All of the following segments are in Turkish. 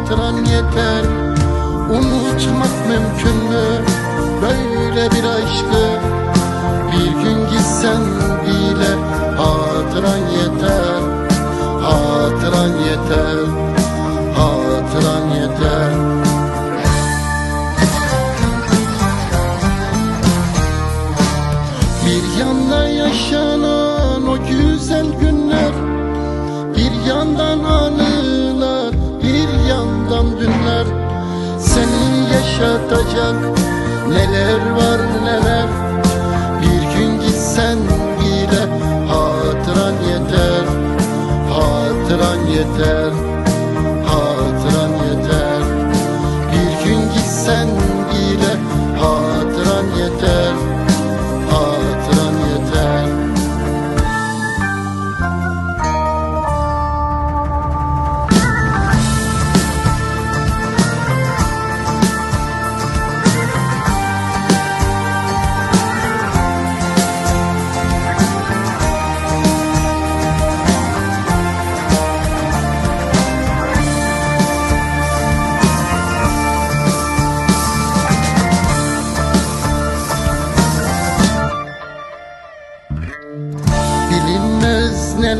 hatıran yeter. Unutmak mümkün mü? Böyle bir aşkı. Bir gün gitsen bile hatıran yeter. Hatıran yeter. Hatıran yeter. Bir yanda yaşanan o güzel günler Bir yandan anılar yaşatacak Neler var neler? Bir gün gitsen bile Hatıran yeter Hatıran yeter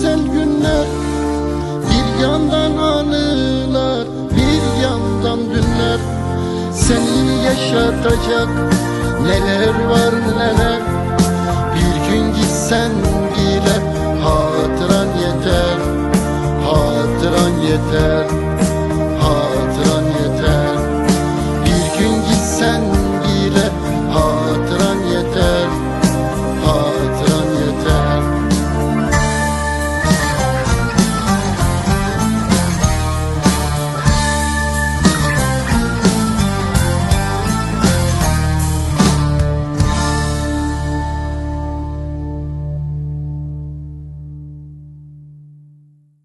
güzel günler. Bir yandan anılar Bir yandan dünler Seni yaşatacak Neler var neler